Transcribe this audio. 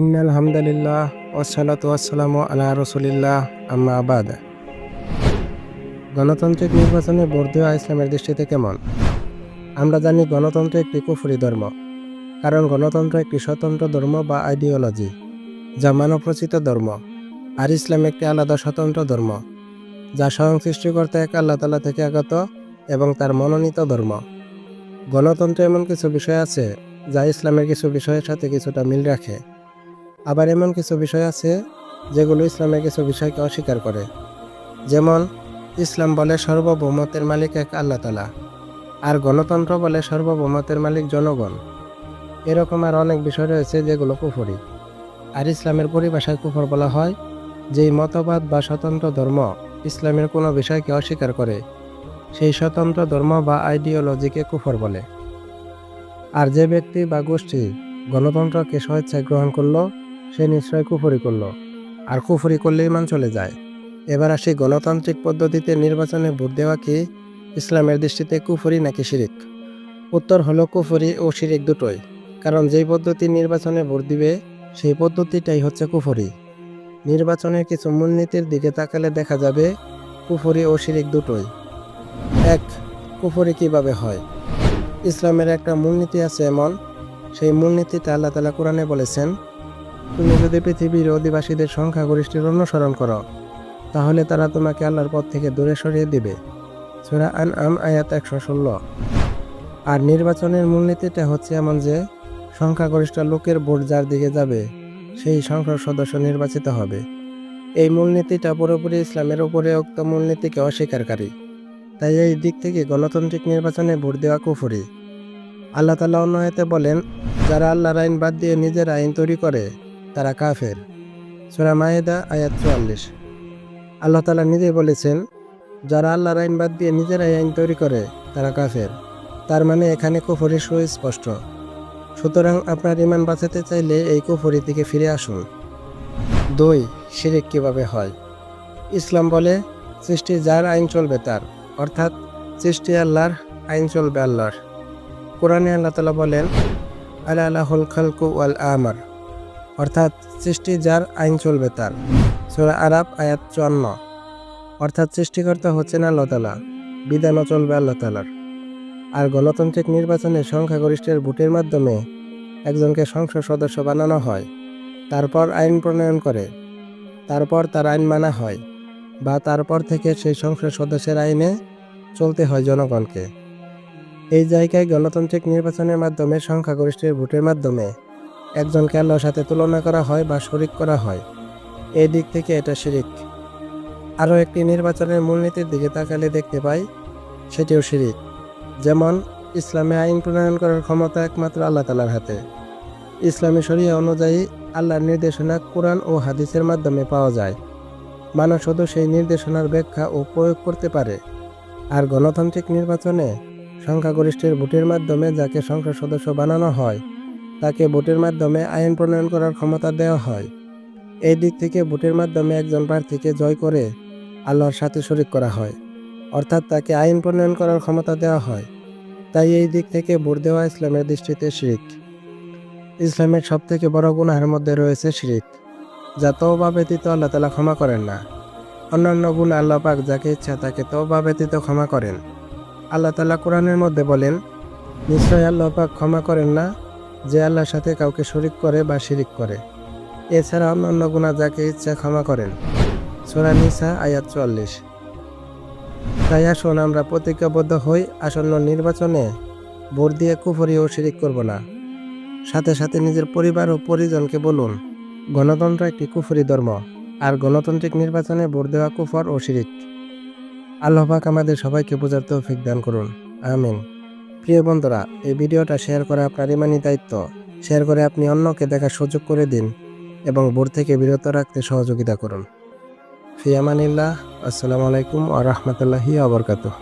ইন্নাল হামদালিল্লাহ ওয়াসালাতু ওয়াসালামু আলা রসুলিল্লাহ, আম্মা আবাদ। গণতান্ত্রিক নির্বাচনে ভোট দেওয়া ইসলামের দৃষ্টিতে কেমন? আমরা জানি গণতন্ত্র একটি কুফরি ধর্ম, কারণ গণতন্ত্র একটি স্বতন্ত্র ধর্ম বা আইডিওলজি, যা মানবরচিত ধর্ম, আর ইসলাম একটি আলাদা স্বতন্ত্র ধর্ম, যা স্বয়ং সৃষ্টিকর্তা এক আল্লাহ তালা থেকে আগত এবং তার মনোনীত ধর্ম। গণতন্ত্রে এমন কিছু বিষয় আছে যা ইসলামের কিছু বিষয়ের সাথে কিছুটা মিল রাখে। আবার এমন কিছু বিষয় আছে যেগুলো ইসলামের কিছু বিষয়কে অস্বীকার করে। যেমন, ইসলাম বলে সর্বভৌমতের মালিক এক আল্লাহ তালা, আর গণতন্ত্র বলে সর্বভৌমতের মালিক জনগণ। এরকম আর অনেক বিষয় রয়েছে যেগুলো কুফরি। আর ইসলামের পরিভাষায় কুফর বলা হয় যেই মতবাদ বা স্বতন্ত্র ধর্ম ইসলামের কোনো বিষয়কে অস্বীকার করে, সেই স্বতন্ত্র ধর্ম বা আইডিওলজিকে কুফর বলে। আর যে ব্যক্তি বা গোষ্ঠী গণতন্ত্রকে স্বেচ্ছায় গ্রহণ করল সে নিশ্চয় কুফরি করল। আর কুফরি করলে ইমান চলে যায়। এবার আসি গণতান্ত্রিক পদ্ধতিতে নির্বাচনে ভোট দেওয়া কি? ইসলামের দৃষ্টিতে কুফরি নাকি শিরিক? উত্তর হলো কুফরি ও শিরিক দুটোই। কারণ যেই পদ্ধতি নির্বাচনে ভোট দিবে, সেই পদ্ধতিটাই হচ্ছে কুফরি। নির্বাচনের কিছু মূলনীতির দিকে তাকালে দেখা যাবে, কুফরি ও শিরিক দুটোই। এক, কুফরি কীভাবে হয়? ইসলামের একটা মূলনীতি আছে এমন। সেই মূলনীতিটা আল্লাহ তালা কোরআনে বলেছেন তুমি যদি পৃথিবীর অধিবাসীদের সংখ্যাগরিষ্ঠের অনুসরণ করো, তাহলে তারা তোমাকে আল্লাহর পথ থেকে দূরে সরিয়ে দিবে। সুরা আন আম আয়াত একশো ষোলো। আর নির্বাচনের মূলনীতিটা হচ্ছে এমন যে, সংখ্যাগরিষ্ঠ লোকের ভোট যার দিকে যাবে, সেই সংসদ সদস্য নির্বাচিত হবে। এই মূলনীতিটা পুরোপুরি ইসলামের উপরে উক্ত মূলনীতিকে অস্বীকারী। তাই এই দিক থেকে গণতান্ত্রিক নির্বাচনে ভোট দেওয়া কুফুরি। আল্লাহ তালা অন্য বলেন, যারা আল্লাহর আইন বাদ দিয়ে নিজের আইন তৈরি করে তারা কাফের। সোরা মায়েদা, আয়াত চুয়াল্লিশ। আল্লাহ তালা নিজেই বলেছেন, যারা আল্লাহর আইন বাদ দিয়ে নিজেরাই আইন তৈরি করে, তারা কাফের। তার মানে এখানে কুফরি সুস্পষ্ট। সুতরাং আপনার ইমান বাঁচাতে চাইলে এই কুফরি থেকে ফিরে আসুন। দুই, শিরিক কীভাবে হয়? ইসলাম বলে, সৃষ্টি যার আইন চলবে তার, অর্থাৎ সৃষ্টি আল্লাহর, আইন চলবে আল্লাহর। কোরআনে আল্লাহ তালা বলেন আল্লাহ আল্লাহুল খালকু ওয়াল আমার। অর্থাৎ সৃষ্টি যার আইন চলবে তার। সোরা আরব আয়াত চুয়ান্ন। অর্থাৎ সৃষ্টিকর্তা হচ্ছেন আল্লাহ তালা বিধানও চলবে আল্লাহ তালার আর গণতান্ত্রিক নির্বাচনে সংখ্যাগরিষ্ঠের ভোটের মাধ্যমে একজনকে সংসদ সদস্য বানানো হয়, তারপর আইন প্রণয়ন করে, তারপর তার আইন মানা হয় বা তারপর থেকে সেই সংসদ সদস্যের আইনে চলতে হয় জনগণকে। এই জায়গায় গণতান্ত্রিক নির্বাচনের মাধ্যমে সংখ্যাগরিষ্ঠের ভোটের মাধ্যমে একজনকে আল্লাহর সাথে তুলনা করা হয় বা শরিক করা হয়? এই দিক থেকে এটা শিরিক। আরও একটি নির্বাচনের মূলনীতির দিকে তাকালে দেখতে পাই, সেটিও শিরিক। যেমন, ইসলামে আইন প্রণয়ন করার ক্ষমতা একমাত্র আল্লাহ তালার হাতে। ইসলামী শরিয়া অনুযায়ী আল্লাহর নির্দেশনা কোরআন ও হাদিসের মাধ্যমে পাওয়া যায়। মানুষ শুধু সেই নির্দেশনার ব্যাখ্যা ও প্রয়োগ করতে পারে। আর গণতান্ত্রিক নির্বাচনে সংখ্যাগরিষ্ঠের ভোটের মাধ্যমে যাকে সংসদ সদস্য বানানো হয় তাকে ভোটের মাধ্যমে আইন প্রণয়ন করার ক্ষমতা দেওয়া হয়। এই দিক থেকে ভোটের মাধ্যমে একজন প্রার্থীকে জয় করে আল্লাহর সাথে শরিক করা হয়, অর্থাৎ তাকে আইন প্রণয়ন করার ক্ষমতা দেওয়া হয়। তাই এই দিক থেকে ভোট দেওয়া ইসলামের দৃষ্টিতে শিরিক। ইসলামের সব থেকে বড় গুনাহের মধ্যে রয়েছে শিরিক, যা তওবা ব্যতীত আল্লাহ তালা ক্ষমা করেন না। অন্যান্য গুণ আল্লাহ পাক যাকে ইচ্ছা তাকে তওবা ব্যতীত ক্ষমা করেন। আল্লাহ তালা কোরআনের মধ্যে বলেন নিশ্চয় আল্লাহ পাক ক্ষমা করেন না যে আল্লাহর সাথে কাউকে শরিক করে বা শিরিক করে। এছাড়া অন্যান্য গুণা যাকে ইচ্ছা ক্ষমা করেন। সোরা নিসা, আয়াত চুয়াল্লিশ। তাই আসুন আমরা প্রতিজ্ঞাবদ্ধ হই আসন্ন নির্বাচনে ভোট দিয়ে কুফরি ও শিরিক করব না। সাথে সাথে নিজের পরিবার ও পরিজনকে বলুন, গণতন্ত্র একটি কুফরি ধর্ম, আর গণতান্ত্রিক নির্বাচনে ভোট দেওয়া কুফর ও শিরিক। আল্লাহ পাক আমাদের সবাইকে বোঝার তৌফিক দান করুন। আমিন। প্রিয় বন্ধুরা, এই ভিডিওটা শেয়ার করা আপনার ইমানি দায়িত্ব। শেয়ার করে আপনি অন্যকে দেখার সুযোগ করে দিন এবং ভোর থেকে বিরত রাখতে সহযোগিতা করুন। ফিয়ামানিল্লাহ আসসালামু আলাইকুম আ রহমতুল্লাহি আবরকাতুহ